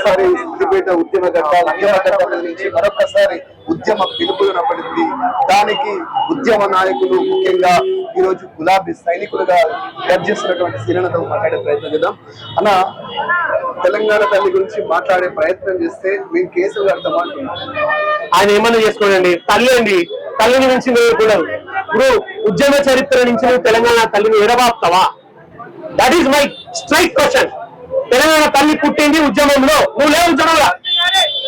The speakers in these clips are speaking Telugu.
మరొక్కసారి సిద్దిపేట ఉద్యమ గడ్డ ఉద్యమ గడ్డ నుంచి మరొకసారి ఉద్యమ పిలుపులు పడింది దానికి ఉద్యమ నాయకులు ముఖ్యంగా ఈరోజు గులాబీ సైనికులుగా గర్జిస్తున్నటువంటి శ్రీలతో మాట్లాడే ప్రయత్నం చేద్దాం. అన్న తెలంగాణ తల్లి గురించి మాట్లాడే ప్రయత్నం చేస్తే మేము కేసులు కడతామంటున్నాం ఆయన ఏమన్నా చేసుకోండి తల్లి అండి. తల్లిని నుంచి కూడా ఇప్పుడు ఉద్యమ చరిత్ర నుంచి తెలంగాణ తల్లిని ఎడబాపుతావా? That is my strike question Telangana Talli పుట్టింది ఉద్యమంలో. నువ్వు లేవు ఉద్యమంలో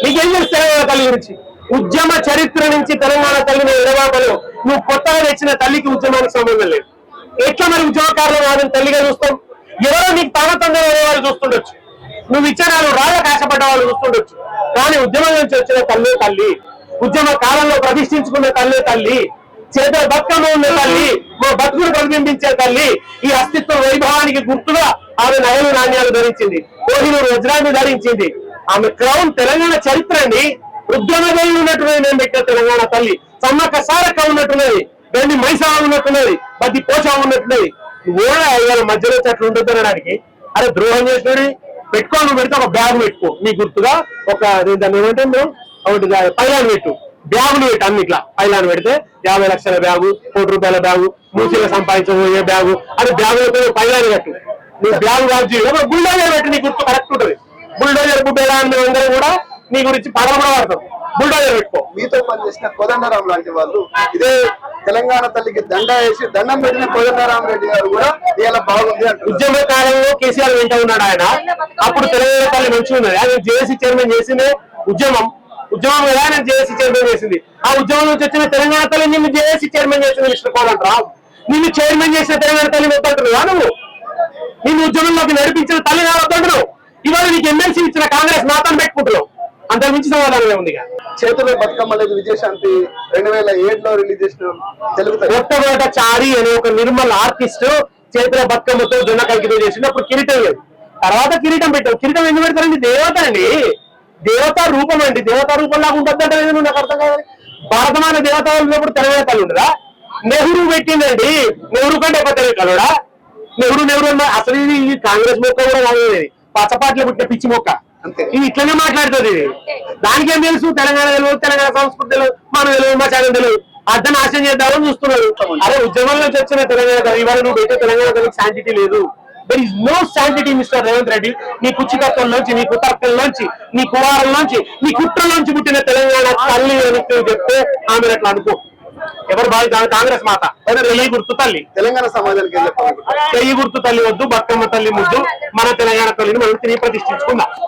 నీకేం తెలుసు తెలంగాణ తల్లి గురించి? ఉద్యమ చరిత్ర నుంచి తెలంగాణ తల్లిని ఎడబాపలు నువ్వు కొత్తగా తెచ్చిన తల్లికి ఉద్యమానికి సంబంధం లేదు. ఎట్లా మరి ఉద్యమకారులు వారిని తల్లిగా చూస్తాం? ఎవరో నీకు తాగతందరూ వాళ్ళు చూస్తుండొచ్చు. నువ్వు విచారాలు వాళ్ళు రాళ్ళకు ఆశపడ్డ వాళ్ళు చూస్తుండొచ్చు. కానీ ఉద్యమం నుంచి వచ్చిన తల్లి తల్లి ఉద్యమ కాలంలో ప్రతిష్ఠించుకున్న తల్లి తల్లి చేత బతుకమ్మ ఉన్న తల్లి మా బతుకును ప్రతిబింబించే తల్లి ఈ అస్తిత్వ వైభవానికి గుర్తుగా ఆమె నగలు నాణ్యాలు ధరించింది. కోహినూరు వజ్రాన్ని ధరించింది. ఆమె క్రౌన్ తెలంగాణ చరిత్ర అండి ఉద్యమదేవి ఉన్నట్టున్నది మేము పెట్టిన తెలంగాణ తల్లి. సమ్మక్క సారక్క ఉన్నట్టున్నది. గండి మైసా ఉన్నట్టున్నది. బద్ది పోచా ఉన్నట్టున్నది. ఓడ ఇవాళ మధ్యలో చెట్లు ఉంటుంది అనడానికి అరే ద్రోహం చేసినవి పెట్టుకో నువ్వు పెడితే ఒక బ్యాగ్ పెట్టుకో. నీ గుర్తుగా ఒక దాన్ని ఏమంటే మేము ఒకటి పైలాన్ పెట్టు. బ్యాగులు పెట్టు అన్నిట్లా పైలాన్ పెడితే యాభై లక్షల బ్యాగు కోటి రూపాయల బ్యాగు మూసీలో సంపాదించబోయే బ్యాగు. అది బ్యాగులతో పైలాన్ కట్టు నీ బ్యాగ్ కాదు బుల్డోజర్ పెట్టి నీ గుర్తు కరెక్ట్ ఉంటుంది. బుల్డోజర్ బుడ్డేలా అందరూ కూడా నీ గురించి పదం కూడా వాడతాం బుల్డోజర్ పెట్టుకో. మీతో పనిచేసిన కోదండరాం లాంటి వాళ్ళు ఇదే తెలంగాణ తల్లికి దండ వేసి దండం పెట్టిన కోదండరాం రెడ్డి గారు కూడా ఇలా బాగుంది ఉద్యమ కాలంలో కేసీఆర్ వెంట ఉన్నాడు ఆయన. అప్పుడు తెలంగాణ తల్లి మంచిగా ఉన్నది. ఆయన జేఏసీ చైర్మన్ చేసిందే ఉద్యమం. ఉద్యమం కదా ఆయన జేఏసీ చైర్మన్ చేసింది. ఆ ఉద్యమం నుంచి వచ్చిన తెలంగాణ తల్లి నిన్ను జేఏసీ చైర్మన్ చేసింది మిస్టర్ కోదండరావు నిన్ను చైర్మన్ చేసిన తెలంగాణ తల్లి వద్దంటున్నావా నువ్వు? నిన్ను ఉద్యమంలోకి నడిపించిన తల్లి నా వద్దంటున్నావు ఇవాళ నీకు ఎమ్మెల్సీ ఇచ్చిన కాంగ్రెస్ మాత్రం పెట్టుకుంటున్నావు. అంత మించి సమాధానమే ఉంది. చేతుల్లో బతుకమ్మ లేదు విజయశాంతి రెండు వేల ఏడులో రిలీజ్ చేసిన తెలుగు చారి అనే ఒక నిర్మల్ ఆర్టిస్ట్ చేతుల బతుకమ్మతో జొన్న కలిగితో చేసినప్పుడు కిరీటం లేదు. తర్వాత కిరీటం పెట్టావు. కిరీటం ఎందుకు పెడతారండి? దేవత అండి. దేవతా రూపం అండి. దేవతా రూపం లాగా ఉంటుంది అంటే నాకు అర్థం కాదు. భారతమైన దేవత ఉన్నప్పుడు తెలంగాణ తల్లి ఉండదా? నెహ్రూ పెట్టిందండి. నెహ్రూ కంటే పెద్ద కలడా నెహ్రూ నెహ్రూ అన్న అసలు ఇది ఈ కాంగ్రెస్ మొక్క కూడా కాదు పచ్చపాట్లు పుట్టిన పిచ్చి మొక్క. అంతే. ఇది ఇట్లనే మాట్లాడుతుంది ఇది. దానికేం తెలుసు? తెలంగాణ తెలియదు తెలంగాణ సంస్కృతి తెలియదు మన తెలియదు మా చదువు తెలియదు అర్థం నాశనం చేద్దామని చూస్తున్నారు. అదే ఉద్యమం నుంచి వచ్చిన తెలంగాణ ఇవాళ నువ్వు పెట్టే తెలంగాణ తల్లికి శాంటిటీ లేదు. There is no sanctity mister Revanth Reddy. నీ కుచ్చికత్వంలోంచి నీ కుతర్కంలోంచి నీ కుమారంలోంచి నీ కుట్రలోంచి పుట్టిన తెలంగాణ తల్లి అని చెప్తే ఆమె అట్లా అనుకో? ఎవరు బాధ్యత కాంగ్రెస్ మాత? చెయ్యి గుర్తు తల్లి. తెలంగాణ సమాజానికి చెయ్యి గుర్తు తల్లి వద్దు బతుకమ్మ తల్లి ముద్దు మన తెలంగాణ తల్లిని మనం తిరిగి ప్రతిష్ఠించుకుందాం.